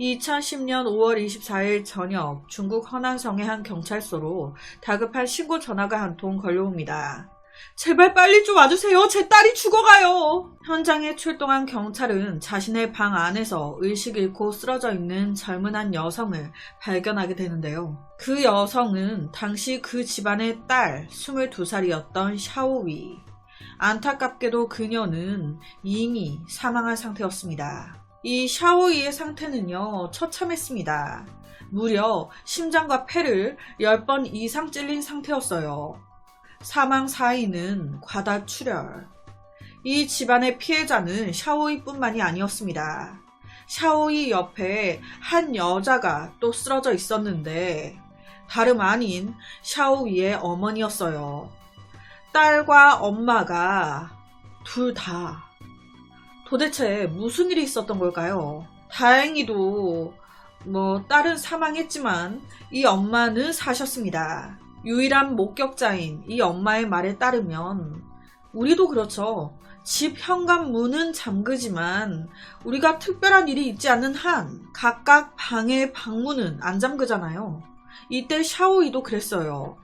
2010년 5월 24일 저녁 중국 허난성의 한 경찰서로 다급한 신고 전화가 한 통 걸려옵니다. 제발 빨리 좀 와주세요. 제 딸이 죽어가요. 현장에 출동한 경찰은 자신의 방 안에서 의식 잃고 쓰러져 있는 젊은 한 여성을 발견하게 되는데요. 그 여성은 당시 그 집안의 딸 22살이었던 샤오위. 안타깝게도 그녀는 이미 사망한 상태였습니다. 이 샤오이의 상태는요, 처참했습니다. 무려 심장과 폐를 10번 이상 찔린 상태였어요. 사망 사인은 과다출혈. 이 집안의 피해자는 샤오이뿐만이 아니었습니다. 샤오이 옆에 한 여자가 또 쓰러져 있었는데, 다름 아닌 샤오이의 어머니였어요. 딸과 엄마가 둘 다 도대체 무슨 일이 있었던 걸까요? 다행히도 뭐 딸은 사망했지만 이 엄마는 사셨습니다. 유일한 목격자인 이 엄마의 말에 따르면 우리도 그렇죠. 집 현관문은 잠그지만 우리가 특별한 일이 있지 않는 한 각각 방의 방문은 안 잠그잖아요. 이때 샤오이도 그랬어요.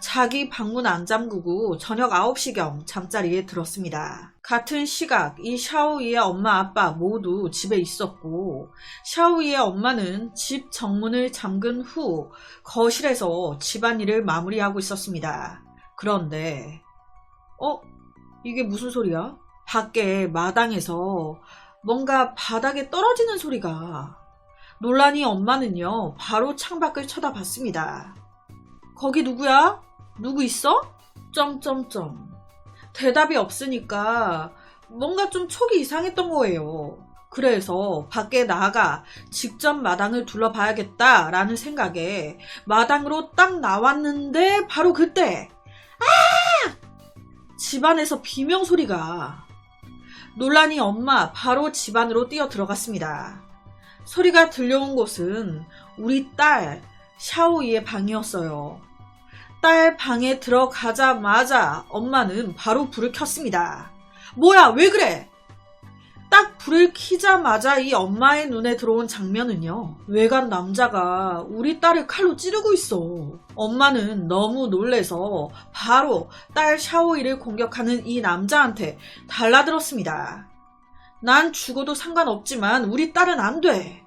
자기 방문 안 잠그고 저녁 9시경 잠자리에 들었습니다. 같은 시각 이 샤오이의 엄마 아빠 모두 집에 있었고 샤오이의 엄마는 집 정문을 잠근 후 거실에서 집안일을 마무리하고 있었습니다. 그런데 어? 이게 무슨 소리야? 밖에 마당에서 뭔가 바닥에 떨어지는 소리가 놀라니 엄마는요 바로 창밖을 쳐다봤습니다. 거기 누구야? 누구 있어? 점점점. 대답이 없으니까 뭔가 좀 촉이 이상했던 거예요. 그래서 밖에 나가 직접 마당을 둘러봐야겠다라는 생각에 마당으로 딱 나왔는데 바로 그때 아! 집안에서 비명 소리가 놀라니 엄마 바로 집 안으로 뛰어 들어갔습니다. 소리가 들려온 곳은 우리 딸 샤오이의 방이었어요. 딸 방에 들어가자마자 엄마는 바로 불을 켰습니다. 뭐야, 왜 그래? 딱 불을 켜자마자 이 엄마의 눈에 들어온 장면은요. 외간 남자가 우리 딸을 칼로 찌르고 있어. 엄마는 너무 놀래서 바로 딸 샤오이를 공격하는 이 남자한테 달라들었습니다. 난 죽어도 상관없지만 우리 딸은 안 돼.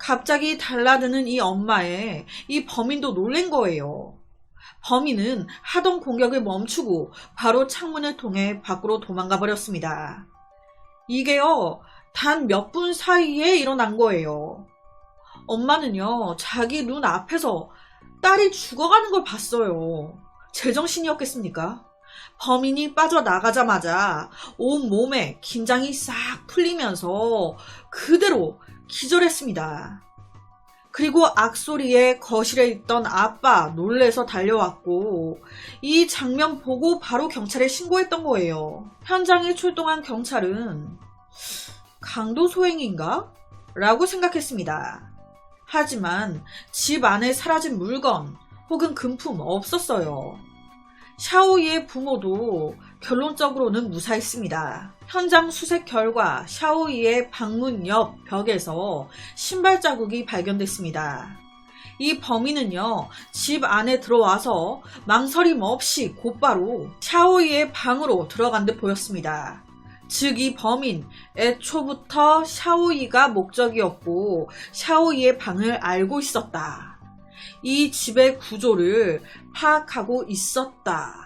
갑자기 달라드는 이 엄마에 이 범인도 놀란 거예요. 범인은 하던 공격을 멈추고 바로 창문을 통해 밖으로 도망가 버렸습니다. 이게요, 단 몇 분 사이에 일어난 거예요. 엄마는요, 자기 눈 앞에서 딸이 죽어가는 걸 봤어요. 제정신이었겠습니까? 범인이 빠져나가자마자 온 몸에 긴장이 싹 풀리면서 그대로 기절했습니다. 그리고 악소리에 거실에 있던 아빠 놀래서 달려왔고 이 장면 보고 바로 경찰에 신고했던 거예요. 현장에 출동한 경찰은 강도 소행인가? 라고 생각했습니다. 하지만 집 안에 사라진 물건 혹은 금품 없었어요. 샤오이의 부모도 결론적으로는 무사했습니다. 현장 수색 결과 샤오이의 방문 옆 벽에서 신발 자국이 발견됐습니다. 이 범인은요, 집 안에 들어와서 망설임 없이 곧바로 샤오이의 방으로 들어간 듯 보였습니다. 즉, 이 범인, 애초부터 샤오이가 목적이었고, 샤오이의 방을 알고 있었다. 이 집의 구조를 파악하고 있었다.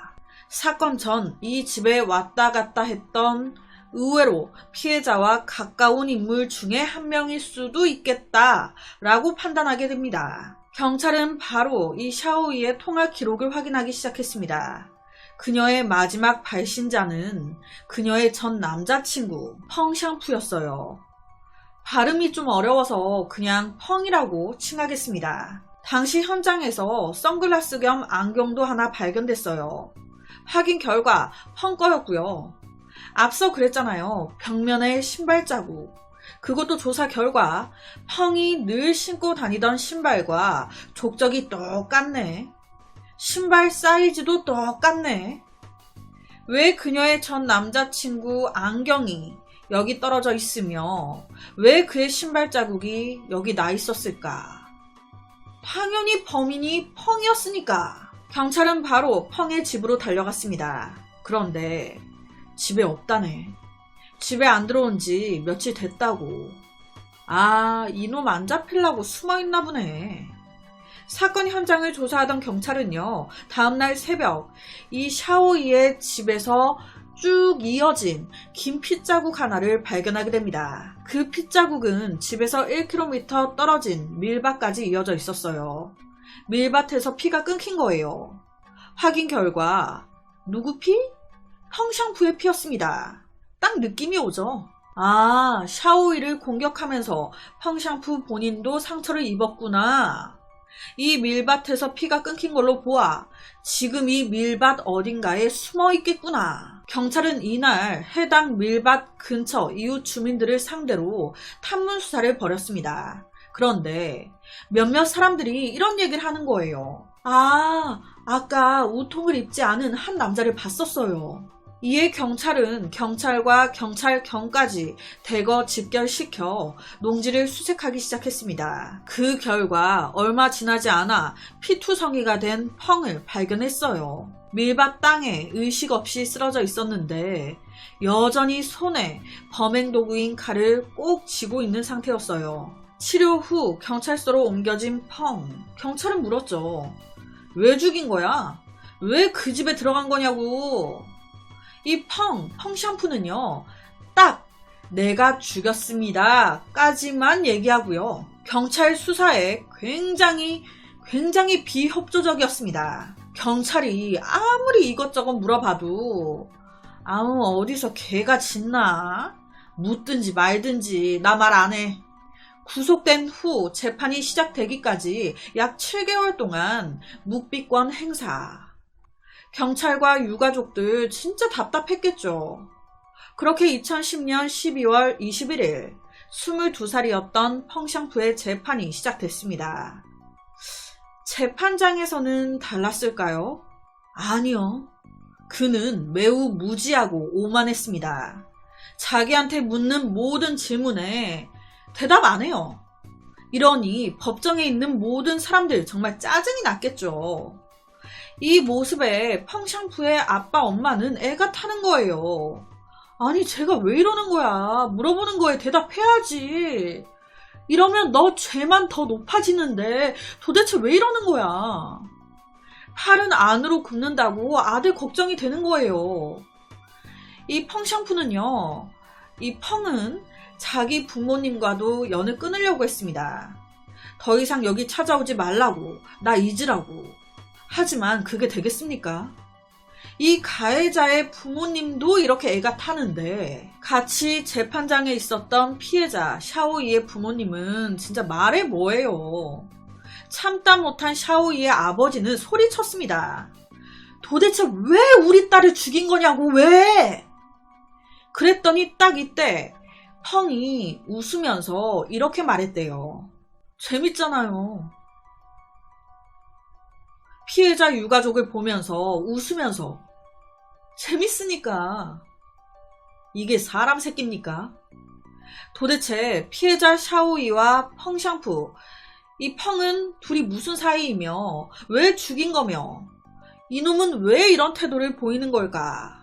사건 전 이 집에 왔다 갔다 했던 의외로 피해자와 가까운 인물 중에 한 명일 수도 있겠다 라고 판단하게 됩니다. 경찰은 바로 이 샤오이의 통화 기록을 확인하기 시작했습니다. 그녀의 마지막 발신자는 그녀의 전 남자친구 펑샹푸였어요. 발음이 좀 어려워서 그냥 펑이라고 칭하겠습니다. 당시 현장에서 선글라스 겸 안경도 하나 발견됐어요. 확인 결과 펑거였고요. 앞서 그랬잖아요. 벽면에 신발 자국. 그것도 조사 결과 펑이 늘 신고 다니던 신발과 족적이 똑같네. 신발 사이즈도 똑같네. 왜 그녀의 전 남자친구 안경이 여기 떨어져 있으며 왜 그의 신발 자국이 여기 나 있었을까? 당연히 범인이 펑이었으니까. 경찰은 바로 펑의 집으로 달려갔습니다. 그런데 집에 없다네. 집에 안 들어온 지 며칠 됐다고. 아, 이놈 안 잡히려고 숨어 있나 보네. 사건 현장을 조사하던 경찰은요, 다음날 새벽, 이 샤오이의 집에서 쭉 이어진 긴 핏자국 하나를 발견하게 됩니다. 그 핏자국은 집에서 1km 떨어진 밀밭까지 이어져 있었어요. 밀밭에서 피가 끊긴 거예요. 확인 결과, 누구 피? 펑샹푸의 피였습니다. 딱 느낌이 오죠? 아, 샤오이를 공격하면서 펑샹푸 본인도 상처를 입었구나. 이 밀밭에서 피가 끊긴 걸로 보아 지금 이 밀밭 어딘가에 숨어 있겠구나. 경찰은 이날 해당 밀밭 근처 이웃 주민들을 상대로 탐문 수사를 벌였습니다. 그런데 몇몇 사람들이 이런 얘기를 하는 거예요. 아, 아까 우통을 입지 않은 한 남자를 봤었어요. 이에 경찰은 경찰과 경찰경까지 대거 집결시켜 농지를 수색하기 시작했습니다. 그 결과 얼마 지나지 않아 피투성이가 된 펑을 발견했어요. 밀밭 땅에 의식 없이 쓰러져 있었는데 여전히 손에 범행 도구인 칼을 꼭 쥐고 있는 상태였어요. 치료 후 경찰서로 옮겨진 펑. 경찰은 물었죠. 왜 죽인 거야? 왜 그 집에 들어간 거냐고. 이 펑, 펑 샴푸는요, 딱 내가 죽였습니다. 까지만 얘기하고요. 경찰 수사에 굉장히, 굉장히 비협조적이었습니다. 경찰이 아무리 이것저것 물어봐도, 아우, 어디서 개가 짖나? 묻든지 말든지 나 말 안 해. 구속된 후 재판이 시작되기까지 약 7개월 동안 묵비권 행사. 경찰과 유가족들 진짜 답답했겠죠. 그렇게 2010년 12월 21일 22살이었던 펑샹푸의 재판이 시작됐습니다. 재판장에서는 달랐을까요? 아니요. 그는 매우 무지하고 오만했습니다. 자기한테 묻는 모든 질문에 대답 안 해요. 이러니 법정에 있는 모든 사람들 정말 짜증이 났겠죠. 이 모습에 펑샹푸의 아빠 엄마는 애가 타는 거예요. 아니 제가 왜 이러는 거야 물어보는 거에 대답해야지 이러면 너 죄만 더 높아지는데 도대체 왜 이러는 거야 팔은 안으로 굽는다고 아들 걱정이 되는 거예요 이 펑샹푸는요 이 펑은 자기 부모님과도 연을 끊으려고 했습니다 더 이상 여기 찾아오지 말라고 나 잊으라고 하지만 그게 되겠습니까? 이 가해자의 부모님도 이렇게 애가 타는데 같이 재판장에 있었던 피해자 샤오이의 부모님은 진짜 말해 뭐예요. 참다 못한 샤오이의 아버지는 소리쳤습니다. 도대체 왜 우리 딸을 죽인 거냐고 왜? 그랬더니 딱 이때 펑이 웃으면서 이렇게 말했대요. 재밌잖아요. 피해자 유가족을 보면서 웃으면서 재밌으니까 이게 사람 새끼입니까? 도대체 피해자 샤오이와 펑샹푸 이 펑은 둘이 무슨 사이이며 왜 죽인 거며 이놈은 왜 이런 태도를 보이는 걸까?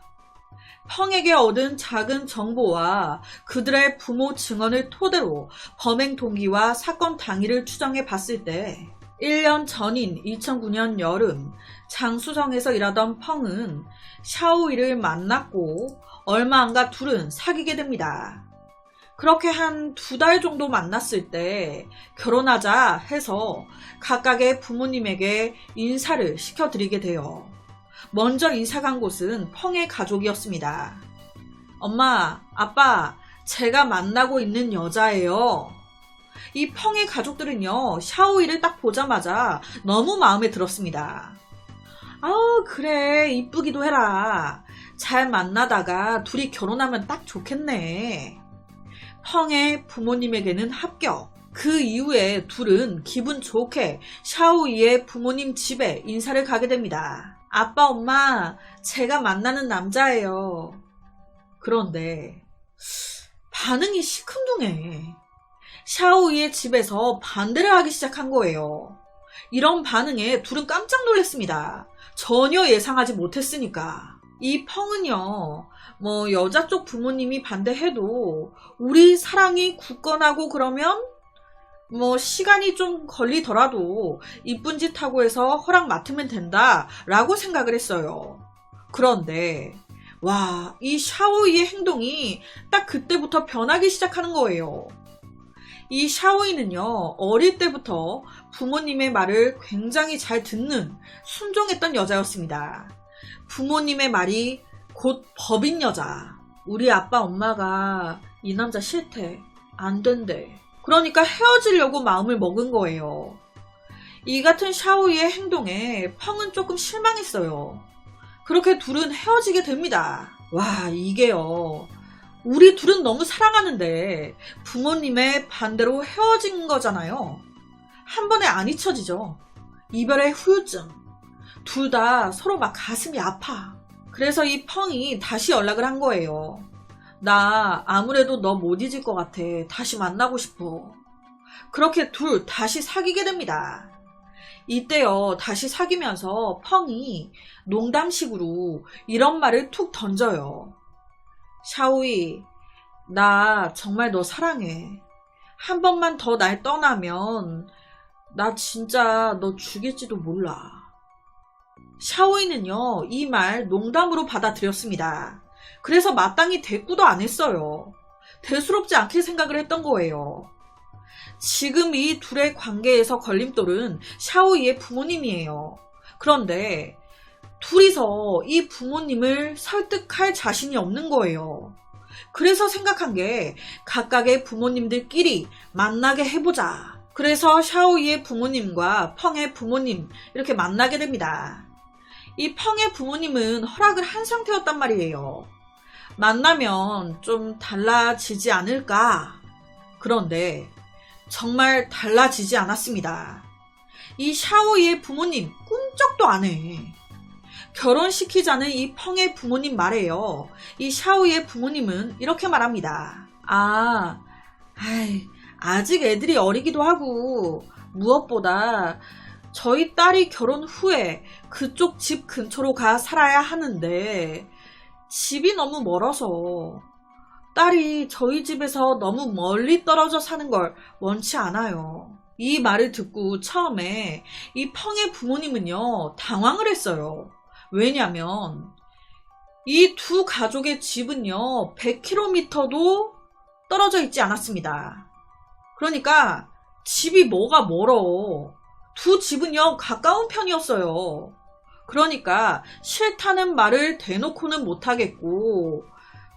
펑에게 얻은 작은 정보와 그들의 부모 증언을 토대로 범행 동기와 사건 당일을 추정해 봤을 때 1년 전인 2009년 여름 장수성에서 일하던 펑은 샤오이를 만났고 얼마 안가 둘은 사귀게 됩니다. 그렇게 한 두 달 정도 만났을 때 결혼하자 해서 각각의 부모님에게 인사를 시켜드리게 돼요. 먼저 이사 간 곳은 펑의 가족이었습니다. 엄마, 아빠, 제가 만나고 있는 여자예요. 이 펑의 가족들은요, 샤오이를 딱 보자마자 너무 마음에 들었습니다. 아우, 그래, 이쁘기도 해라. 잘 만나다가 둘이 결혼하면 딱 좋겠네. 펑의 부모님에게는 합격. 그 이후에 둘은 기분 좋게 샤오이의 부모님 집에 인사를 가게 됩니다. 아빠, 엄마, 제가 만나는 남자예요. 그런데 반응이 시큰둥해. 샤오이의 집에서 반대를 하기 시작한 거예요. 이런 반응에 둘은 깜짝 놀랐습니다. 전혀 예상하지 못했으니까. 이 펑은요, 뭐, 여자 쪽 부모님이 반대해도, 우리 사랑이 굳건하고 그러면, 뭐, 시간이 좀 걸리더라도, 이쁜 짓 하고 해서 허락 맡으면 된다, 라고 생각을 했어요. 그런데, 와, 이 샤오이의 행동이 딱 그때부터 변하기 시작하는 거예요. 이 샤오이는요, 어릴 때부터 부모님의 말을 굉장히 잘 듣는 순종했던 여자였습니다. 부모님의 말이 곧 법인 여자. 우리 아빠 엄마가 이 남자 싫대. 안 된대. 그러니까 헤어지려고 마음을 먹은 거예요. 이 같은 샤오이의 행동에 펑은 조금 실망했어요. 그렇게 둘은 헤어지게 됩니다. 와, 이게요. 우리 둘은 너무 사랑하는데 부모님의 반대로 헤어진 거잖아요. 한 번에 안 잊혀지죠. 이별의 후유증. 둘 다 서로 막 가슴이 아파. 그래서 이 펑이 다시 연락을 한 거예요. 나 아무래도 너 못 잊을 것 같아. 다시 만나고 싶어. 그렇게 둘 다시 사귀게 됩니다. 이때요, 다시 사귀면서 펑이 농담식으로 이런 말을 툭 던져요. 샤오이, 나 정말 너 사랑해. 한 번만 더 날 떠나면 나 진짜 너 죽일지도 몰라. 샤오이는요, 이 말 농담으로 받아들였습니다. 그래서 마땅히 대꾸도 안 했어요. 대수롭지 않게 생각을 했던 거예요. 지금 이 둘의 관계에서 걸림돌은 샤오이의 부모님이에요. 그런데 둘이서 이 부모님을 설득할 자신이 없는 거예요. 그래서 생각한 게 각각의 부모님들끼리 만나게 해보자. 그래서 샤오이의 부모님과 펑의 부모님 이렇게 만나게 됩니다. 이 펑의 부모님은 허락을 한 상태였단 말이에요. 만나면 좀 달라지지 않을까? 그런데 정말 달라지지 않았습니다. 이 샤오이의 부모님 꿈쩍도 안 해. 결혼시키자는 이 펑의 부모님 말이에요. 이 샤오이의 부모님은 이렇게 말합니다. 아, 아이, 아직 애들이 어리기도 하고, 무엇보다 저희 딸이 결혼 후에 그쪽 집 근처로 가 살아야 하는데, 집이 너무 멀어서, 딸이 저희 집에서 너무 멀리 떨어져 사는 걸 원치 않아요. 이 말을 듣고 처음에 이 펑의 부모님은요, 당황을 했어요. 왜냐면, 이 두 가족의 집은요, 100km도 떨어져 있지 않았습니다. 그러니까, 집이 뭐가 멀어. 두 집은요, 가까운 편이었어요. 그러니까, 싫다는 말을 대놓고는 못하겠고,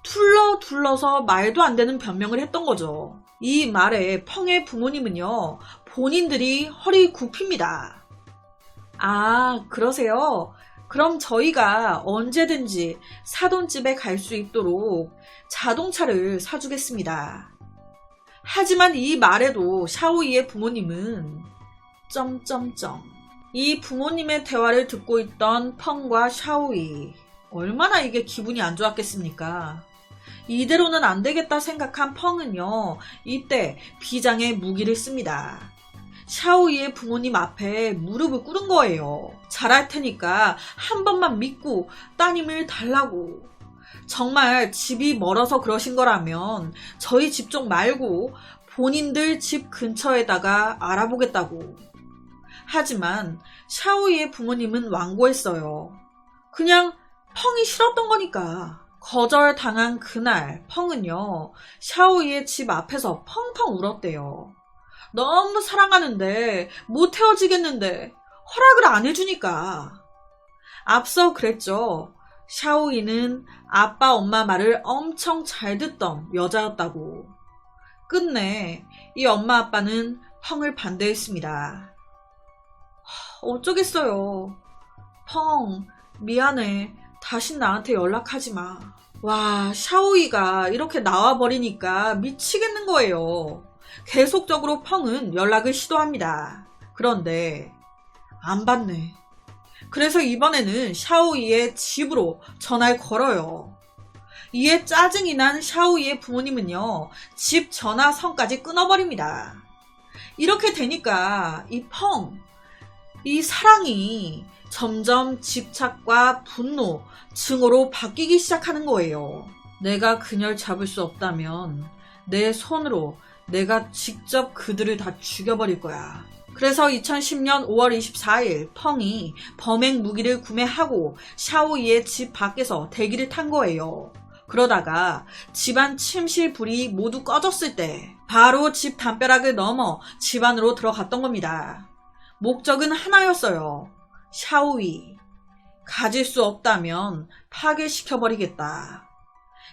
둘러 둘러서 말도 안 되는 변명을 했던 거죠. 이 말에 펑의 부모님은요, 본인들이 허리 굽힙니다. 아, 그러세요? 그럼 저희가 언제든지 사돈집에 갈 수 있도록 자동차를 사주겠습니다. 하지만 이 말에도 샤오이의 부모님은 점점점 이 부모님의 대화를 듣고 있던 펑과 샤오이 얼마나 이게 기분이 안 좋았겠습니까? 이대로는 안 되겠다 생각한 펑은요 이때 비장의 무기를 씁니다. 샤오이의 부모님 앞에 무릎을 꿇은 거예요. 잘할 테니까 한 번만 믿고 따님을 달라고. 정말 집이 멀어서 그러신 거라면 저희 집 쪽 말고 본인들 집 근처에다가 알아보겠다고. 하지만 샤오이의 부모님은 완고했어요. 그냥 펑이 싫었던 거니까. 거절당한 그날 펑은요 샤오이의 집 앞에서 펑펑 울었대요. 너무 사랑하는데 못 헤어지겠는데 허락을 안 해주니까. 앞서 그랬죠. 샤오이는 아빠 엄마 말을 엄청 잘 듣던 여자였다고. 끝내 이 엄마 아빠는 펑을 반대했습니다. 어쩌겠어요. 펑, 미안해. 다신 나한테 연락하지 마. 와, 샤오이가 이렇게 나와버리니까 미치겠는 거예요. 계속적으로 펑은 연락을 시도합니다. 그런데 안 받네. 그래서 이번에는 샤오이의 집으로 전화를 걸어요. 이에 짜증이 난 샤오이의 부모님은요, 집 전화 선까지 끊어버립니다. 이렇게 되니까 이 펑, 이 사랑이 점점 집착과 분노, 증오로 바뀌기 시작하는 거예요. 내가 그녀를 잡을 수 없다면 내 손으로 내가 직접 그들을 다 죽여버릴 거야. 그래서 2010년 5월 24일 펑이 범행 무기를 구매하고 샤오이의 집 밖에서 대기를 탄 거예요. 그러다가 집안 침실 불이 모두 꺼졌을 때 바로 집 담벼락을 넘어 집 안으로 들어갔던 겁니다. 목적은 하나였어요. 샤오이. 가질 수 없다면 파괴시켜버리겠다.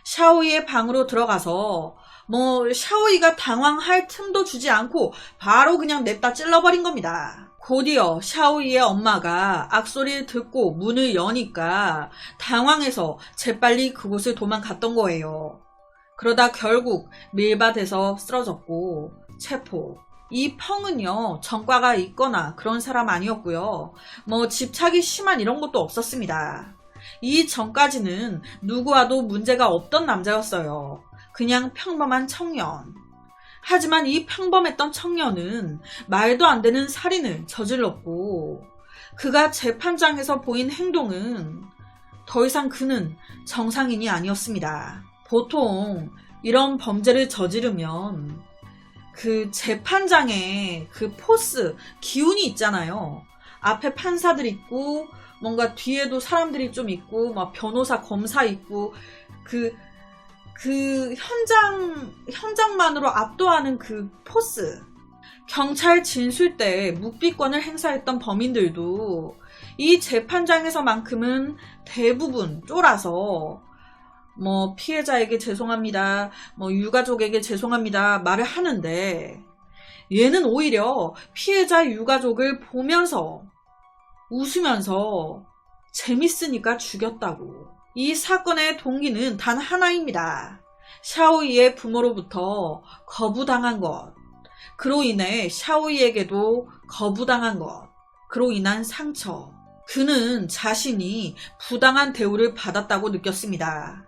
샤오이의 방으로 들어가서 뭐 샤오이가 당황할 틈도 주지 않고 바로 그냥 냅다 찔러버린 겁니다. 곧이어 샤오이의 엄마가 악소리를 듣고 문을 여니까 당황해서 재빨리 그곳을 도망갔던 거예요. 그러다 결국 밀밭에서 쓰러졌고 체포. 이 펑은요 전과가 있거나 그런 사람 아니었고요. 뭐 집착이 심한 이런 것도 없었습니다. 이 전까지는 누구와도 문제가 없던 남자였어요. 그냥 평범한 청년. 하지만 이 평범했던 청년은 말도 안 되는 살인을 저질렀고, 그가 재판장에서 보인 행동은 더 이상 그는 정상인이 아니었습니다. 보통 이런 범죄를 저지르면 그 재판장의 그 포스, 기운이 있잖아요. 앞에 판사들 있고, 뭔가 뒤에도 사람들이 좀 있고, 막 변호사, 검사 있고, 그, 그 현장, 현장만으로 압도하는 그 포스. 경찰 진술 때 묵비권을 행사했던 범인들도 이 재판장에서만큼은 대부분 쫄아서 뭐 피해자에게 죄송합니다. 뭐 유가족에게 죄송합니다. 말을 하는데 얘는 오히려 피해자 유가족을 보면서 웃으면서 재밌으니까 죽였다고. 이 사건의 동기는 단 하나입니다. 샤오이의 부모로부터 거부당한 것. 그로 인해 샤오이에게도 거부당한 것. 그로 인한 상처. 그는 자신이 부당한 대우를 받았다고 느꼈습니다.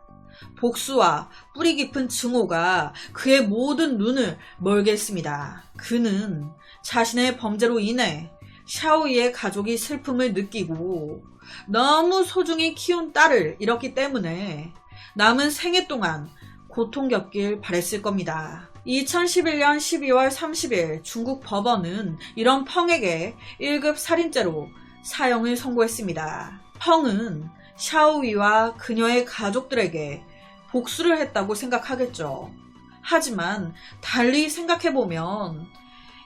복수와 뿌리 깊은 증오가 그의 모든 눈을 멀게 했습니다. 그는 자신의 범죄로 인해 샤오이의 가족이 슬픔을 느끼고 너무 소중히 키운 딸을 잃었기 때문에 남은 생애 동안 고통 겪길 바랬을 겁니다. 2011년 12월 30일 중국 법원은 이런 펑에게 1급 살인죄로 사형을 선고했습니다. 펑은 샤오위와 그녀의 가족들에게 복수를 했다고 생각하겠죠. 하지만 달리 생각해보면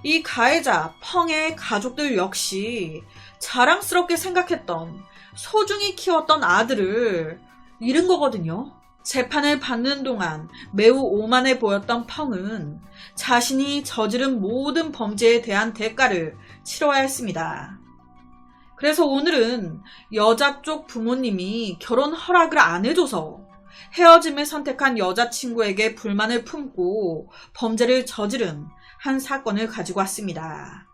이 가해자 펑의 가족들 역시 자랑스럽게 생각했던 소중히 키웠던 아들을 잃은 거거든요. 재판을 받는 동안 매우 오만해 보였던 펑은 자신이 저지른 모든 범죄에 대한 대가를 치러야 했습니다. 그래서 오늘은 여자 쪽 부모님이 결혼 허락을 안 해줘서 헤어짐을 선택한 여자친구에게 불만을 품고 범죄를 저지른 한 사건을 가지고 왔습니다.